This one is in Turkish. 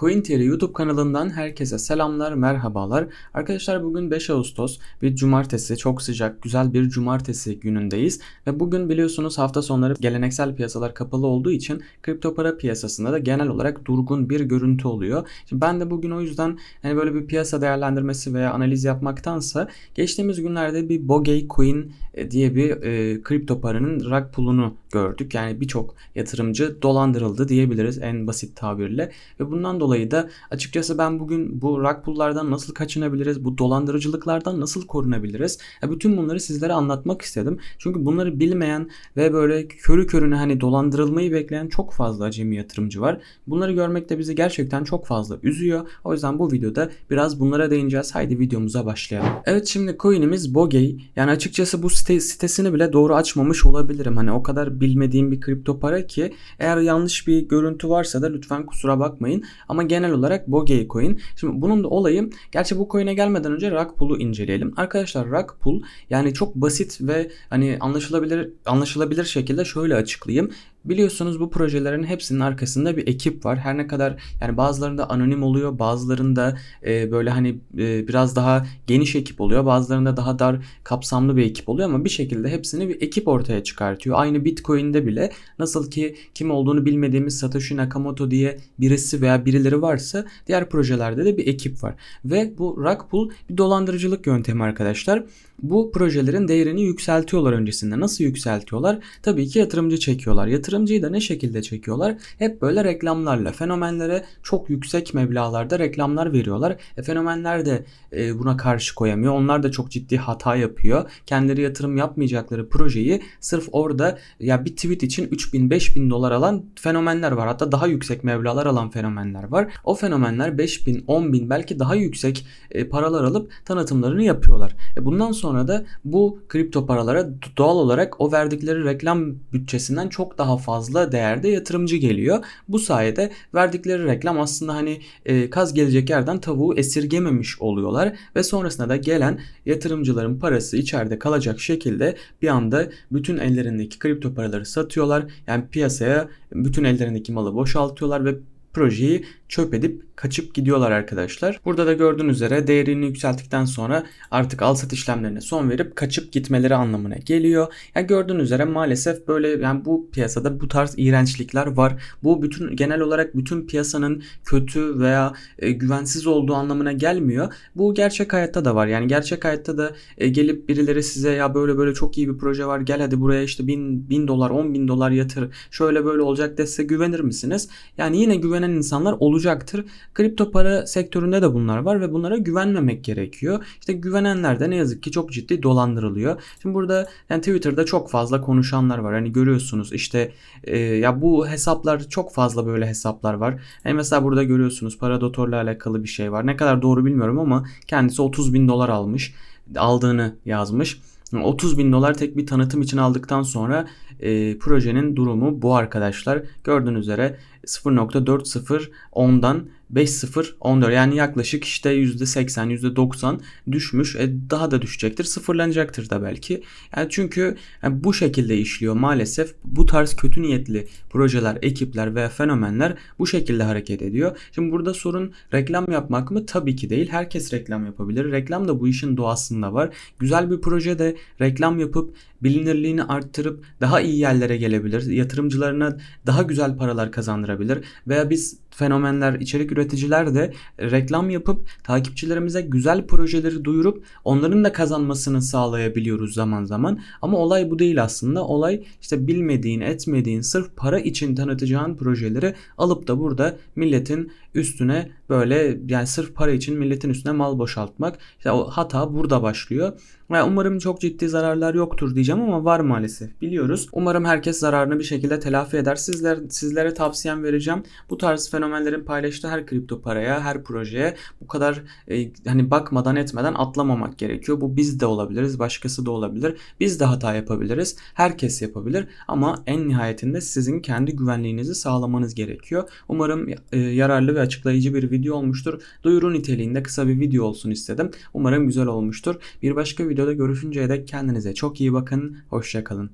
CoinTeary YouTube kanalından herkese selamlar, merhabalar. Arkadaşlar bugün 5 Ağustos bir cumartesi, çok sıcak, güzel bir cumartesi günündeyiz. Ve bugün biliyorsunuz hafta sonları geleneksel piyasalar kapalı olduğu için kripto para piyasasında da genel olarak durgun bir görüntü oluyor. Şimdi ben de bugün o yüzden hani böyle bir piyasa değerlendirmesi veya analiz yapmaktansa geçtiğimiz günlerde bir Bogey Coin e, diye bir e, kripto paranın rug pool'unu gördük. Yani birçok yatırımcı dolandırıldı diyebiliriz en basit tabirle. Ve bundan dolayı da açıkçası ben bugün bu rug pool'lardan nasıl kaçınabiliriz, bu dolandırıcılıklardan nasıl korunabiliriz? Ya bütün bunları sizlere anlatmak istedim. Çünkü bunları bilmeyen ve böyle körü körüne hani dolandırılmayı bekleyen çok fazla acemi yatırımcı var. Bunları görmek de bizi gerçekten çok fazla üzüyor. O yüzden bu videoda biraz bunlara değineceğiz. Haydi videomuza başlayalım. Evet şimdi coin'imiz Bogey. Yani açıkçası bu site, sitesini bile doğru açmamış olabilirim. Hani o kadar bilmediğim bir kripto para ki eğer yanlış bir görüntü varsa da lütfen kusura bakmayın. Ama genel olarak Bogey coin. Şimdi bunun da olayı gerçi bu coin'e gelmeden önce rug pool'u inceleyelim. Arkadaşlar rug pool yani çok basit ve hani anlaşılabilir anlaşılabilir şekilde şöyle açıklayayım. Biliyorsunuz bu projelerin hepsinin arkasında bir ekip var. Her ne kadar yani bazılarında anonim oluyor, bazılarında e, böyle hani e, biraz daha geniş ekip oluyor, bazılarında daha dar kapsamlı bir ekip oluyor ama bir şekilde hepsini bir ekip ortaya çıkartıyor. Aynı Bitcoin'de bile nasıl ki kim olduğunu bilmediğimiz Satoshi Nakamoto diye birisi veya birileri varsa diğer projelerde de bir ekip var. Ve bu rug pool bir dolandırıcılık yöntemi arkadaşlar. Bu projelerin değerini yükseltiyorlar öncesinde. Nasıl yükseltiyorlar? Tabii ki yatırımcı çekiyorlar. Yatırımcıyı da ne şekilde çekiyorlar? Hep böyle reklamlarla. Fenomenlere çok yüksek meblağlarda reklamlar veriyorlar. E, fenomenler de e, buna karşı koyamıyor. Onlar da çok ciddi hata yapıyor. Kendileri yatırım yapmayacakları projeyi sırf orada ya bir tweet için 3000 5000 dolar alan fenomenler var. Hatta daha yüksek meblağlar alan fenomenler var. O fenomenler 5000, 10000 belki daha yüksek e, paralar alıp tanıtımlarını yapıyorlar. E, bundan sonra sonra da bu kripto paralara doğal olarak o verdikleri reklam bütçesinden çok daha fazla değerde yatırımcı geliyor. Bu sayede verdikleri reklam aslında hani e, kaz gelecek yerden tavuğu esirgememiş oluyorlar ve sonrasında da gelen yatırımcıların parası içeride kalacak şekilde bir anda bütün ellerindeki kripto paraları satıyorlar. Yani piyasaya bütün ellerindeki malı boşaltıyorlar ve projeyi çöp edip kaçıp gidiyorlar arkadaşlar. Burada da gördüğünüz üzere değerini yükselttikten sonra artık al sat işlemlerine son verip kaçıp gitmeleri anlamına geliyor. Yani gördüğünüz üzere maalesef böyle yani bu piyasada bu tarz iğrençlikler var. Bu bütün genel olarak bütün piyasanın kötü veya e, güvensiz olduğu anlamına gelmiyor. Bu gerçek hayatta da var. Yani gerçek hayatta da e, gelip birileri size ya böyle böyle çok iyi bir proje var gel hadi buraya işte bin, bin dolar on bin dolar yatır şöyle böyle olacak dese güvenir misiniz? Yani yine güvenen insanlar olacaktır. Kripto para sektöründe de bunlar var ve bunlara güvenmemek gerekiyor. İşte güvenenler de ne yazık ki çok ciddi dolandırılıyor. Şimdi burada yani Twitter'da çok fazla konuşanlar var. Hani görüyorsunuz işte e, ya bu hesaplar çok fazla böyle hesaplar var. Yani mesela burada görüyorsunuz Paradotor'la alakalı bir şey var. Ne kadar doğru bilmiyorum ama kendisi 30 bin dolar almış. Aldığını yazmış. 30 bin dolar tek bir tanıtım için aldıktan sonra e, projenin durumu bu arkadaşlar. Gördüğünüz üzere 0.40 ondan 5.014 yani yaklaşık işte %80 %90 düşmüş. E, daha da düşecektir. Sıfırlanacaktır da belki. Yani çünkü yani bu şekilde işliyor maalesef. Bu tarz kötü niyetli projeler, ekipler veya fenomenler bu şekilde hareket ediyor. Şimdi burada sorun reklam yapmak mı? Tabii ki değil. Herkes reklam yapabilir. Reklam da bu işin doğasında var. Güzel bir projede reklam yapıp bilinirliğini arttırıp daha iyi yerlere gelebilir. Yatırımcılarına daha güzel paralar kazandırabilir. Veya biz fenomenler, içerik üreticiler de reklam yapıp takipçilerimize güzel projeleri duyurup onların da kazanmasını sağlayabiliyoruz zaman zaman. Ama olay bu değil aslında. Olay işte bilmediğin, etmediğin, sırf para için tanıtacağın projeleri alıp da burada milletin üstüne böyle yani sırf para için milletin üstüne mal boşaltmak. İşte o hata burada başlıyor. Yani umarım çok ciddi zararlar yoktur diyeceğim ama var maalesef biliyoruz. Umarım herkes zararını bir şekilde telafi eder. Sizler, sizlere tavsiyem vereceğim. Bu tarz fenomenlerin paylaştığı her kripto paraya, her projeye bu kadar e, hani bakmadan etmeden atlamamak gerekiyor. Bu biz de olabiliriz, başkası da olabilir. Biz de hata yapabiliriz. Herkes yapabilir ama en nihayetinde sizin kendi güvenliğinizi sağlamanız gerekiyor. Umarım e, yararlı ve açıklayıcı bir video olmuştur. Duyuru niteliğinde kısa bir video olsun istedim. Umarım güzel olmuştur. Bir başka videoda görüşünceye dek kendinize çok iyi bakın. Hoşçakalın.